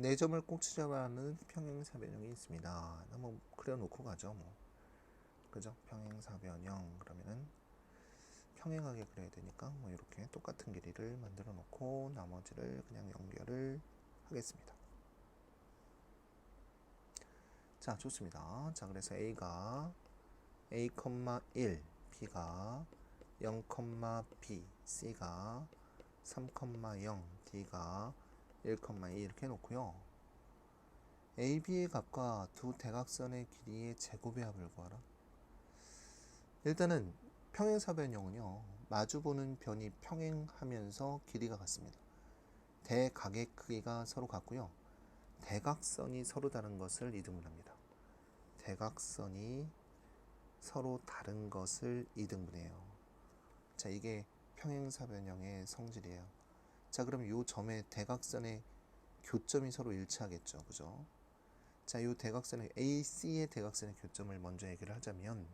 네 점을 꼭 찾아가는 평행사변형이 있습니다. 한번 그려놓고 가죠, 뭐. 그죠? 평행사변형 그러면은 평행하게 그려야 되니까 뭐 이렇게 똑같은 길이를 만들어 놓고 나머지를 그냥 연결을 하겠습니다. 자, 좋습니다. 자, 그래서 A가 A, 1, B가 0, B, C가 3, 0, D가 1, 2 이렇게 해놓고요. AB의 값과 두 대각선의 길이의 제곱의 합을 구하라. 일단은 평행사변형은요. 마주보는 변이 평행하면서 길이가 같습니다. 대각의 크기가 서로 같고요. 대각선이 서로 다른 것을 이등분 합니다. 대각선이 서로 다른 것을 이등분해요. 자, 이게 평행사변형의 성질이에요. 자, 그럼 이 점의 대각선의 교점이 서로 일치하겠죠. 그죠? 자, 이 대각선의 AC의 대각선의 교점을 먼저 얘기를 하자면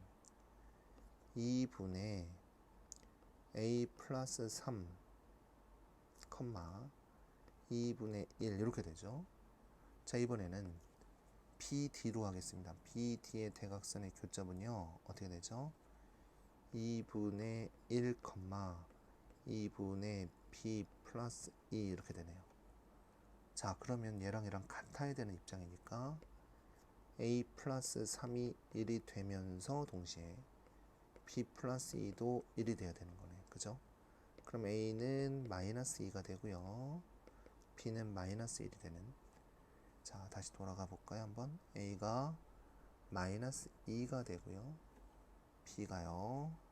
2분의 A 플러스 3, 2분의 1 이렇게 되죠. 자, 이번에는 BD로 하겠습니다. BD의 대각선의 교점은요. 어떻게 되죠? 2분의 1, 2분의 B 플러스 2 이렇게 되네요. 자, 그러면 얘랑 얘랑 같아야 되는 입장이니까 A 플러스 3이 1이 되면서 동시에 B 플러스 2도 1이 돼야 되는 거네. 그죠? 그럼 A는 마이너스 2가 되고요. B는 마이너스 1이 되는. 자, 다시 돌아가 볼까요? 한번. A가 마이너스 2가 되고요. B가요.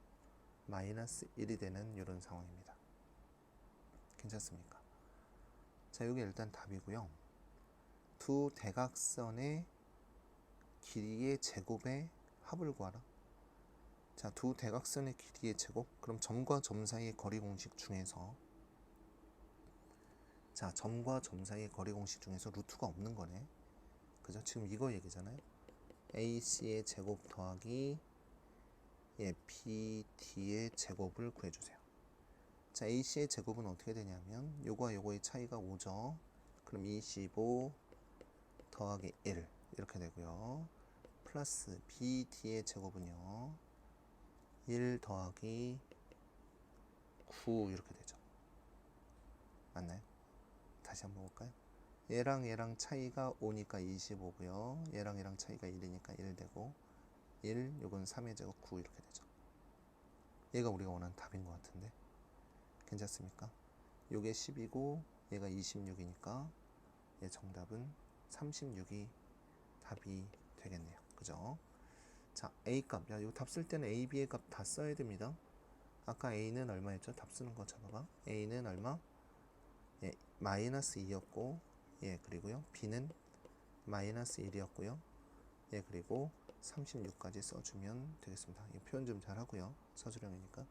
마이너스 1이 되는 이런 상황입니다. 괜찮습니까? 자, 여기 일단 답이고요. 두 대각선의 길이의 제곱의 합을 구하라. 자, 두 대각선의 길이의 제곱. 그럼 점과 점 사이의 거리 공식 중에서 자, 점과 점 사이의 거리 공식 중에서 루트가 없는 거네. 그죠? 지금 이거 얘기잖아요. AC의 제곱 더하기 예, BD의 제곱을 구해주세요. 자, AC의 제곱은 어떻게 되냐면 요거와 요거의 차이가 5죠. 그럼 25 더하기 1 이렇게 되고요. 플러스 BD의 제곱은요. 1 더하기 9 이렇게 되죠. 맞나요? 다시 한번 볼까요? 얘랑 얘랑 차이가 5니까 25고요. 얘랑 얘랑 차이가 1이니까 1 되고 1, 요건 3의 제곱 9 이렇게 되죠. 얘가 우리가 원하는 답인 것 같은데 괜찮습니까? 요게 10이고 얘가 26이니까 얘 정답은 36이 답이 되겠네요. 그죠? 자, A 값. 야, 이거 답 쓸 때는 A, B의 값 다 써야 됩니다. 아까 A는 얼마였죠? 답 쓰는 거 잡아봐. A는 얼마? 예, 마이너스 2였고, 예, 그리고요. B는 마이너스 1이었고요. 예, 그리고 36까지 써주면 되겠습니다. 이 표현 좀 잘 하고요. 서술형이니까.